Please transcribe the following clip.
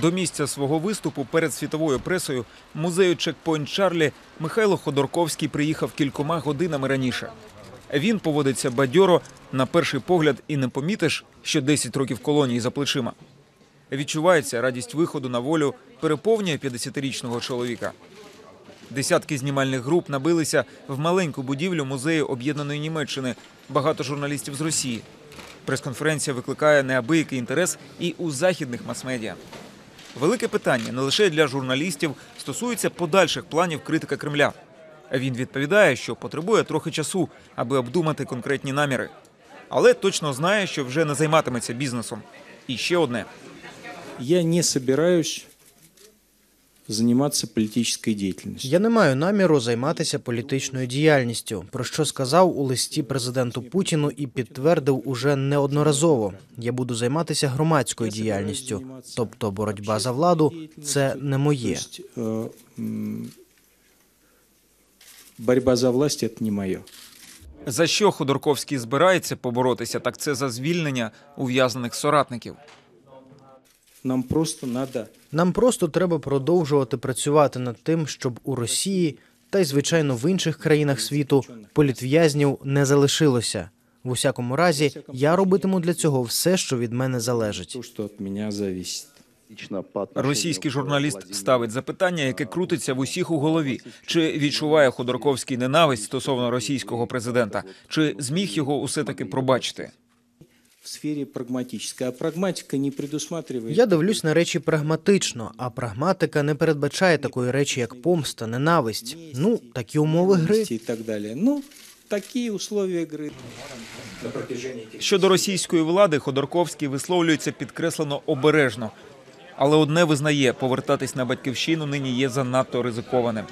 До місця свого виступу перед світовою пресою музею Чекпойнт Чарлі Михайло Ходорковський приїхав кількома годинами раніше. Він поводиться бадьоро на перший погляд і не помітиш, що 10 років колонії за плечима. Відчувається радість виходу на волю переповнює 50-річного чоловіка. Десятки знімальних груп набилися в маленьку будівлю музею Об'єднаної Німеччини. Багато журналістів з Росії. Прес-конференція викликає неабиякий інтерес і у західних мас-медіа. Велике питання не лише для журналістів стосується подальших планів критика Кремля. Він відповідає, що потребує трохи часу, аби обдумати конкретні наміри. Але точно знає, що вже не займатиметься бізнесом. І ще одне: Я не собираюсь заниматься политической деятельностью. Я не маю наміру займатися політичною діяльністю, про що сказав у листі президенту Путіну і підтвердив уже неодноразово. Я буду займатися громадською діяльністю, тобто боротьба за владу це не моє. То есть, э, м, борьба за власть это не мое. за що Ходорковський збирається поборотися, так це за звільнення ув'язнених соратників. Нам просто надо Нам просто треба продовжувати працювати над тим, щоб у Росії та й звичайно в інших країнах світу політв'язнів не залишилося. В усякому разі, я робитиму для цього все, що від мене залежить. что от меня зависит. Російський журналіст ставить запитання, яке крутиться в усіх у голові: чи відчуває Ходорковський ненависть стосовно російського президента, чи зміг його усе таки пробачити? В сфере прагматической. А прагматика не предусматривает... Я дивлюсь на речі прагматично, а прагматика не передбачає такої речі, як помста, ненависть. Ну, такі умови гри. и так далее. Ну, такие условия игры. Щодо російської влади, Ходорковський висловлюється підкреслено обережно. Але одне визнає, повертатись на батьківщину нині є занадто ризикованим.